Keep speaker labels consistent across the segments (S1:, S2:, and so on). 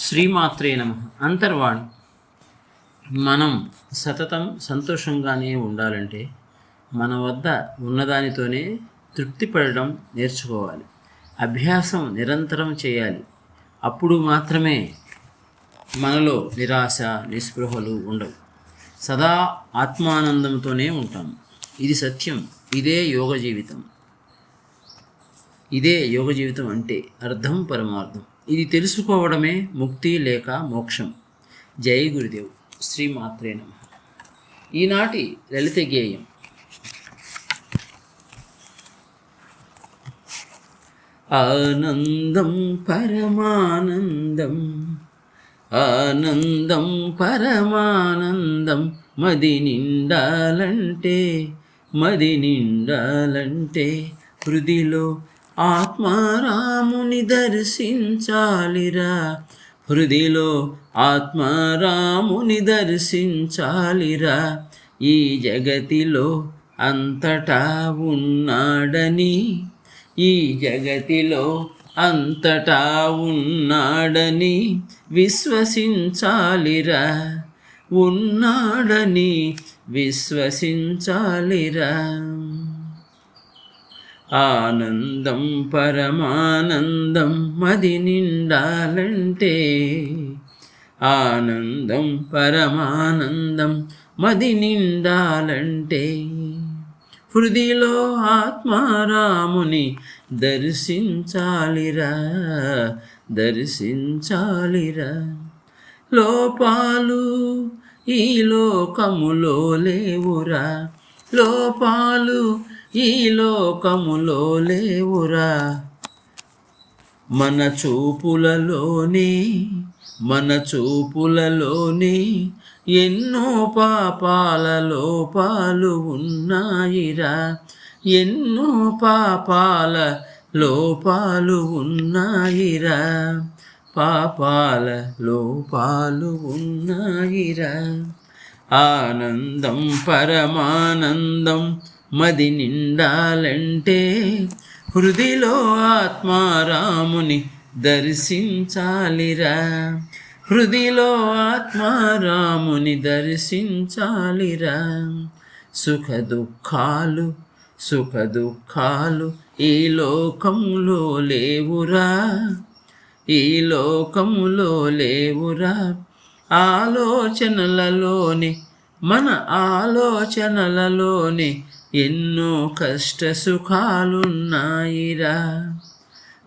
S1: శ్రీమాత్రే నమ. అంతర్వాణి. మనం సతతం సంతోషంగానే ఉండాలంటే మన వద్ద ఉన్నదానితోనే తృప్తి పడడం నేర్చుకోవాలి. అభ్యాసం నిరంతరం చేయాలి. అప్పుడు మాత్రమే మనలో నిరాశ నిస్పృహలు ఉండవు. సదా ఆత్మానందంతోనే ఉంటాం. ఇది సత్యం. ఇదే యోగ జీవితం. ఇదే యోగ జీవితం అంటే అర్థం పరమార్థం. ఇది తెలుసుకోవడమే ముక్తి లేక మోక్షం. జై గురుదేవ్. శ్రీమాత్రే నమ. ఈనాటి లలిత గేయం. ఆనందం పరమానందం ఆనందం పరమానందం మది నిండాలంటే మది నిండాలంటే హృదిలో ఆత్మారాముని దర్శించాలిరా. హృదిలో ఆత్మారాముని దర్శించాలిరా. ఈ జగతిలో అంతటా ఉన్నాడని ఈ జగతిలో అంతటా ఉన్నాడని విశ్వసించాలిరా. ఉన్నాడని విశ్వసించాలిరా. ఆనందం పరమానందం మది నిండాలంటే. ఆనందం పరమానందం మది నిండాలంటే. హృదిలో ఆత్మారాముని దర్శించాలిరా దర్శించాలిరా. లోపాలు ఈ లోకములో లేవురా లోపాలు ఈ లోకములో లేవురా. మన చూపులలోనే మన చూపులలోనే ఎన్నో పాపాల లోపాలు ఉన్నాయిరా. ఎన్నో పాపాల లోపాలు ఉన్నాయిరా. పాపాల లోపాలు ఉన్నాయిరా. ఆనందం పరమానందం మది నిండాలంటే హృదిలో ఆత్మారాముని దర్శించాలిరా. హృదిలో ఆత్మారాముని దర్శించాలిరా. సుఖ దుఃఖాలు సుఖ దుఃఖాలు ఈ లోకంలో లేవురా. ఈ లోకములో లేవురా. ఆలోచనలలోని మన ఆలోచనలలోని ఎన్నో కష్ట సుఖాలున్నాయిరా.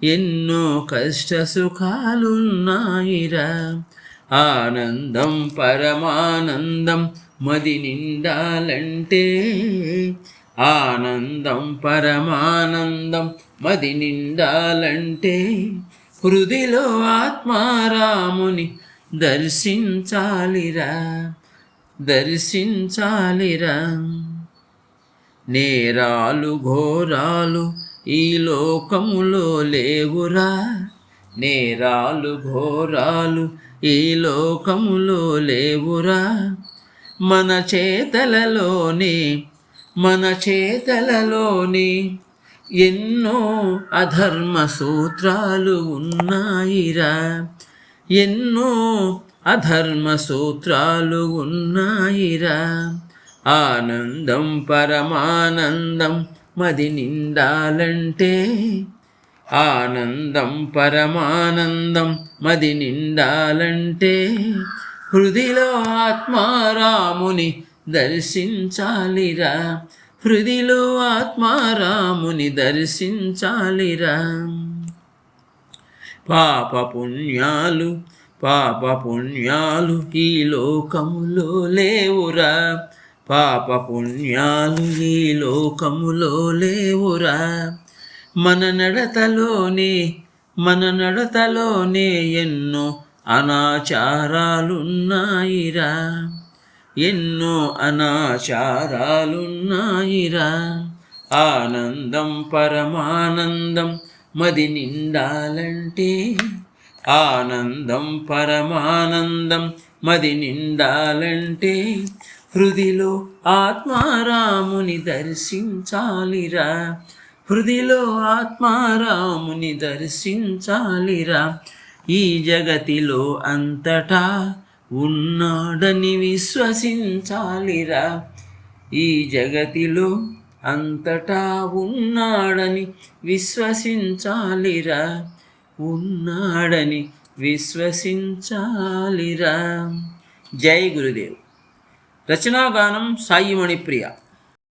S1: ఎన్నో కష్ట సుఖాలున్నాయిరా. ఆనందం పరమానందం మది నిండాలంటే ఆనందం పరమానందం మది నిండాలంటే హృదిలో ఆత్మారాముని దర్శించాలిరా దర్శించాలిరా. నేరాలు ఘోరాలు ఈ లోకములో లేవురా. నేరాలు ఘోరాలు ఈ లోకములో లేవురా. మన చేతలలోనే మన చేతలలోని ఎన్నో అధర్మ సూత్రాలు ఉన్నాయిరా. ఎన్నో అధర్మ సూత్రాలు ఉన్నాయిరా. ఆనందం పరమానందం మది నిండాలంటే. ఆనందం పరమానందం మది నిండాలంటే. హృదిలో ఆత్మారాముని దర్శించాలిరా. హృదిలో ఆత్మారాముని దర్శించాలిరా. పాప పుణ్యాలు పాప పుణ్యాలు ఈ లోకములో లేవురా. పాప పుణ్యాలు ఈ లోకములో లేవురా. మన నడతలోనే మన నడతలోనే ఎన్నో అనాచారాలున్నాయిరా. ఎన్నో అనాచారాలున్నాయిరా. ఆనందం పరమానందం మది నిండాలంటే ఆనందం పరమానందం మది నిండాలంటే హృదిలో ఆత్మారాముని దర్శించాలిరా. హృదిలో ఆత్మారాముని దర్శించాలిరా. ఈ జగతిలో అంతటా ఉన్నాడని విశ్వసించాలిరా. ఈ జగతిలో అంతటా ఉన్నాడని విశ్వసించాలిరా. ఉన్నాడని విశ్వసించాలిరా. జై గురుదేవ్. ரச்சனா கானம் சாயி மணிப்பிரியா.